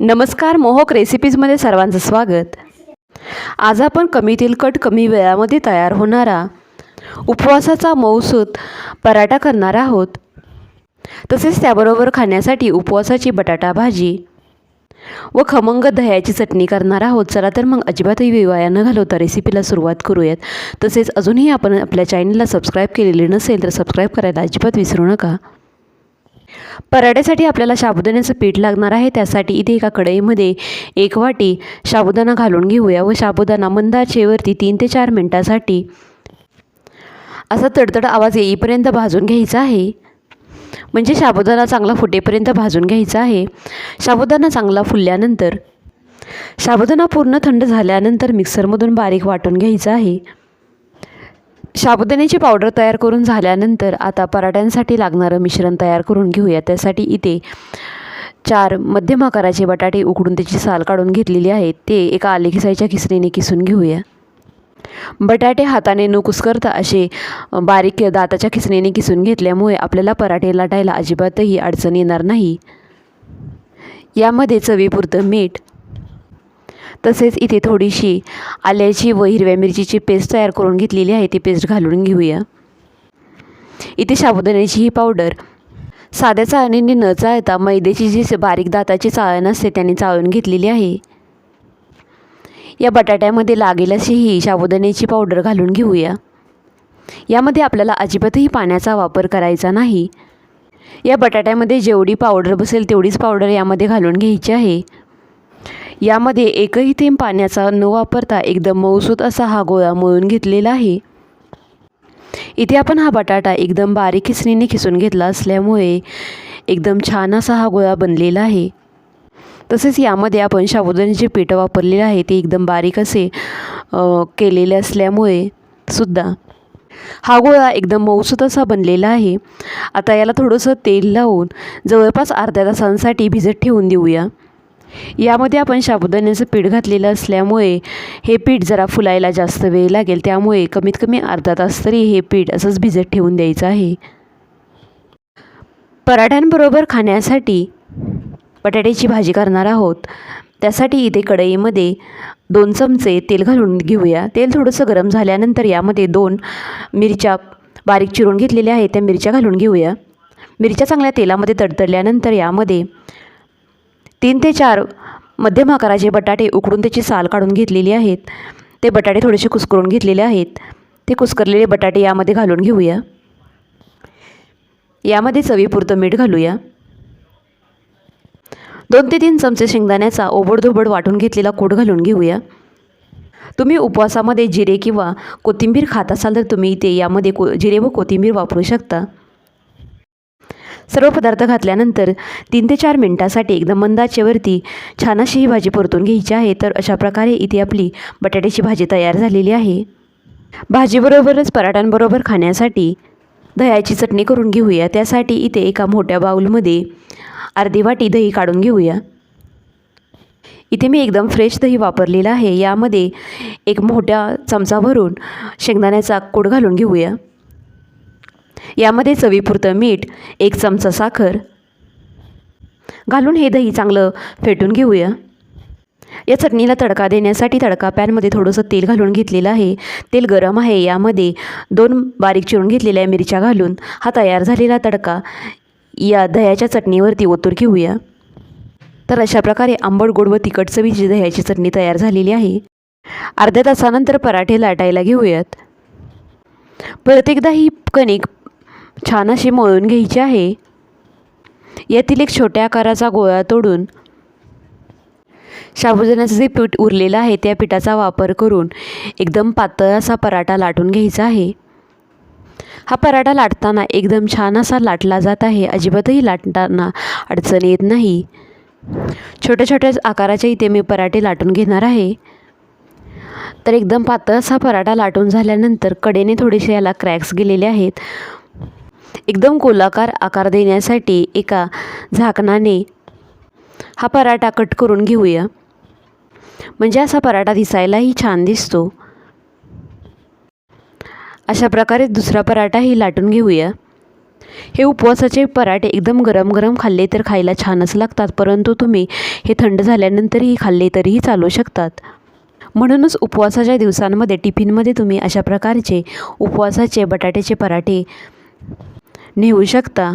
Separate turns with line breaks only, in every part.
नमस्कार मोहक रेसिपीजमध्ये सर्वांचं स्वागत. आज आपण कमी तेलकट कमी वेळामध्ये तयार होणारा उपवासाचा मऊसूत पराठा करणार आहोत. तसेच त्याबरोबर खाण्यासाठी उपवासाची बटाटा भाजी व खमंग दह्याची चटणी करणार आहोत. चला तर मग अजिबातही विवाया न घालवता रेसिपीला सुरुवात करूयात. तसेच अजूनही आपण आपल्या चॅनलला सबस्क्राईब केलेले नसेल तर सबस्क्राईब करायला अजिबात विसरू नका. पराठ्यासाठी आपल्याला साबुदाण्याचं पीठ लागणार आहे. त्यासाठी इथे एका कढईमध्ये एक वाटी साबुदाणा घालून घेऊया व साबुदाणा मंद आचेवरती तीन ते चार मिनटासाठी असा तडतड आवाज येईपर्यंत भाजून घ्यायचा आहे. म्हणजे साबुदाणा चांगला फुटेपर्यंत भाजून घ्यायचा आहे. साबुदाणा चांगला फुलल्यानंतर साबुदाणा पूर्ण थंड झाल्यानंतर मिक्सरमधून बारीक वाटून घ्यायचा आहे. साबुदाण्याची पावडर तयार करून झाल्यानंतर आता पराठ्यांसाठी लागणारं मिश्रण तयार करून घेऊया. त्यासाठी इथे चार मध्यम आकाराचे बटाटे उकडून त्याची साल काढून घेतलेली आहेत. ते एका आलेखिसाईच्या खिसणीने किसून घेऊया. बटाटे हाताने न कुसकरता असे बारीक दाताच्या खिसणीने किसून घेतल्यामुळे आपल्याला पराठे लाटायला अजिबातही अडचण येणार नाही. यामध्ये चवीपुरतं मीठ तसेच इथे थोडीशी आल्याची व हिरव्या मिरचीची पेस्ट तयार करून घेतलेली आहे ती पेस्ट घालून घेऊया. इथे साबुदाण्याची ही पावडर साध्या चाळणीने न चाळता मैद्याची जी बारीक दाताची चाळण असते त्याने चाळून घेतलेली आहे. या बटाट्यामध्ये लागेल अशी ही साबुदाण्याची पावडर घालून घेऊया. यामध्ये आपल्याला अजिबातही पाण्याचा वापर करायचा नाही. या बटाट्यामध्ये जेवढी पावडर बसेल तेवढीच पावडर यामध्ये घालून घ्यायची आहे. यामध्ये एकही थेंब पाण्याचा न वापरता एकदम मऊसूत असा हा गोळा मळून घेतलेला आहे. इथे आपण हा बटाटा एकदम बारीक खिसणीने खिसून घेतला असल्यामुळे एकदम छान असा हा गोळा बनलेला आहे. तसेच यामध्ये आपण साबुदाण्याचे पीठ वापरलेले आहे ते एकदम बारीक असे केलेले असल्यामुळे सुद्धा हा गोळा एकदम मऊसूत असा बनलेला आहे. आता याला थोडंसं तेल लावून जवळपास अर्ध्या तासांसाठी भिजत ठेवून देऊया. यामध्ये आपण साबुदाण्याचं पीठ घातलेलं असल्यामुळे हे पीठ जरा फुलायला जास्त वेळ लागेल. त्यामुळे कमीत कमी अर्धा तास तरी हे पीठ असंच भिजत ठेवून द्यायचं आहे. पराठ्यांबरोबर खाण्यासाठी बटाट्याची भाजी करणार आहोत. त्यासाठी इथे कढईमध्ये दोन चमचे तेल घालून घेऊया. तेल थोडंसं गरम झाल्यानंतर यामध्ये दोन मिरच्या बारीक चिरून घेतलेल्या आहेत. त्या मिरच्या घालून घेऊया. मिरच्या चांगल्या तेलामध्ये तडतडल्यानंतर यामध्ये तीन ते चार मध्यम आकाराचे बटाटे उकडून त्याची साल काढून घेतलेली आहेत. ते बटाटे थोडेसे कुस्करून घेतलेले आहेत. ते कुस्करलेले बटाटे यामध्ये घालून घेऊया. यामध्ये चवीपुरतं मीठ घालूया. दोन ते तीन चमचे शेंगदाण्याचा ओबडधोबड वाटून घेतलेला कूट घालून घेऊया. तुम्ही उपवासामध्ये जिरे किंवा कोथिंबीर खात असाल तर तुम्ही इथे यामध्ये को जिरे व कोथिंबीर वापरू शकता. सर्व पदार्थ घातल्यानंतर तीन ते चार मिनटासाठी एकदम मंदाचेवरती छान अशी ही भाजी परतून घ्यायची आहे. तर अशा प्रकारे इथे आपली बटाट्याची भाजी तयार झालेली आहे. भाजीबरोबरच पराठ्यांबरोबर खाण्यासाठी दह्याची चटणी करून घेऊया. त्यासाठी इथे एका मोठ्या बाऊलमध्ये अर्धी वाटी दही काढून घेऊया. इथे मी एकदम फ्रेश दही वापरलेलं आहे. यामध्ये एक मोठ्या चमचा भरून शेंगदाण्याचा कोड घालून घेऊया. यामध्ये चवीपुरतं मीठ एक चमचा साखर. घालून हे दही चांगलं फेटून घेऊया. या चटणीला तडका देण्यासाठी तडका पॅनमध्ये थोडंसं तेल घालून घेतलेलं आहे. तेल गरम आहे यामध्ये दोन बारीक चिरून घेतलेल्या मिरच्या घालून हा तयार झालेला तडका या दह्याच्या चटणीवरती ओतूर घेऊया. तर अशा प्रकारे आंबट गोड व तिखट चवीची दह्याची चटणी तयार झालेली आहे. अर्ध्या तासानंतर पराठे लाटायला घेऊयात. प्रत्येकदा ही कणिक छान अशी मळून घ्यायची आहे. यातील एक छोट्या आकाराचा गोळा तोडून साबुदाण्याचं जे पीठ उरलेलं आहे त्या पिठाचा वापर करून एकदम पातळ असा पराठा लाटून घ्यायचा आहे. हा पराठा लाटताना एकदम छान असा लाटला जात आहे. अजिबातही लाटताना अडचण येत नाही. छोट्या छोट्या आकाराच्या इथे मी पराठे लाटून घेणार आहे. तर एकदम पातळ असा पराठा लाटून झाल्यानंतर कडेने थोडेसे याला क्रॅक्स गेलेले आहेत. एकदम गोलाकार आकार देण्यासाठी एका झाकणाने हा पराठा कट करून घेऊया. म्हणजे असा पराठा दिसायलाही छान दिसतो. अशा प्रकारे दुसरा पराठाही लाटून घेऊया. हे उपवासाचे पराठे एकदम गरम गरम खाल्ले तर खायला छानच लागतात परंतु तुम्ही हे थंड झाल्यानंतरही खाल्ले तरीही चालू शकतात. म्हणूनच उपवासाच्या दिवसांमध्ये टिफिनमध्ये तुम्ही अशा प्रकारचे उपवासाचे बटाट्याचे पराठे नेऊ शकता.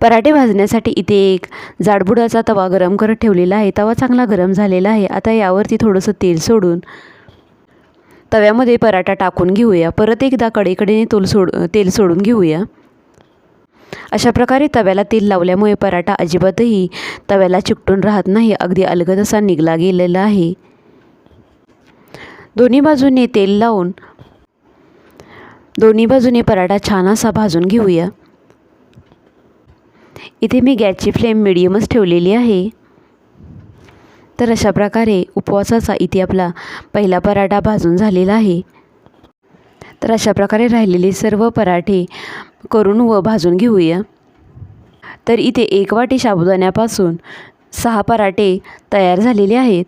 पराठे भाजण्यासाठी इथे एक जाडबुडाचा तवा गरम करत ठेवलेला आहे. तवा चांगला गरम झालेला आहे. आता यावरती थोडंसं तेल सोडून तव्यामध्ये पराठा टाकून घेऊया. परत एकदा कडेकडेने तोल सोड तेल सोडून घेऊया. अशा प्रकारे तव्याला तेल लावल्यामुळे पराठा अजिबातही तव्याला चिकटून राहत नाही. अगदी अलगद असा निघला गेलेला आहे. दोन्ही बाजूने तेल लावून दोन्ही बाजूने पराठा छान असा भाजून घेऊया. इथे मी गॅसची फ्लेम मिडियमच ठेवलेली आहे. तर अशा प्रकारे उपवासाचा इथे आपला पहिला पराठा भाजून झालेला आहे. तर अशा प्रकारे राहिलेले सर्व पराठे करून व भाजून घेऊया. तर इथे एक वाटी साबुदाण्यापासून सहा पराठे तयार झालेले आहेत.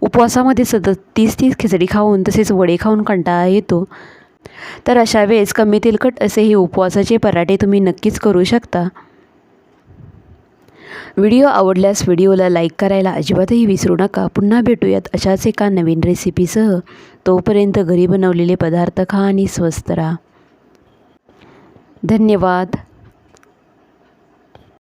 उपवासामध्ये सतत तीस तीस खिचडी खाऊन तसेच वडे खाऊन कंटाळा येतो. तर अशा वेळेस कमी तेलकट असे हे उपवासाचे पराठे तुम्ही नक्कीच करू शकता. व्हिडिओ आवडल्यास व्हिडिओला लाईक करायला अजिबातही विसरू नका. पुन्हा भेटूयात अशाच एका नवीन रेसिपीसह. तोपर्यंत घरी बनवलेले पदार्थ खा आणि स्वस्त राहा. धन्यवाद.